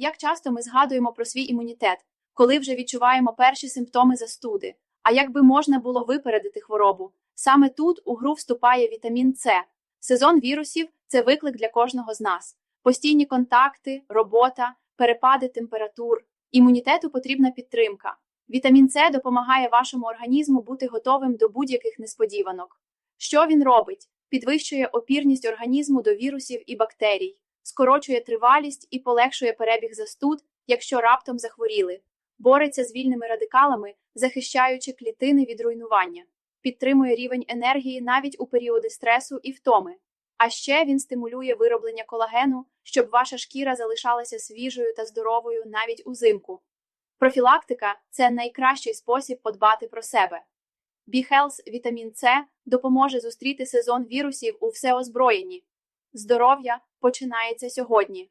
Як часто ми згадуємо про свій імунітет, коли вже відчуваємо перші симптоми застуди? А як би можна було випередити хворобу? Саме тут у гру вступає вітамін С. Сезон вірусів це виклик для кожного з нас. Постійні контакти, робота, перепади температур. Імунітету потрібна підтримка. Вітамін С допомагає вашому організму бути готовим до будь-яких несподіванок. Що він робить? Підвищує опірність організму до вірусів і бактерій, скорочує тривалість і полегшує перебіг застуд, якщо раптом захворіли, бореться з вільними радикалами, захищаючи клітини від руйнування, підтримує рівень енергії навіть у періоди стресу і втоми. А ще він стимулює вироблення колагену, щоб ваша шкіра залишалася свіжою та здоровою навіть узимку. Профілактика це найкращий спосіб подбати про себе. B-Health вітамін С допоможе зустріти сезон вірусів у всеозброєнні. Здоров'я починається сьогодні.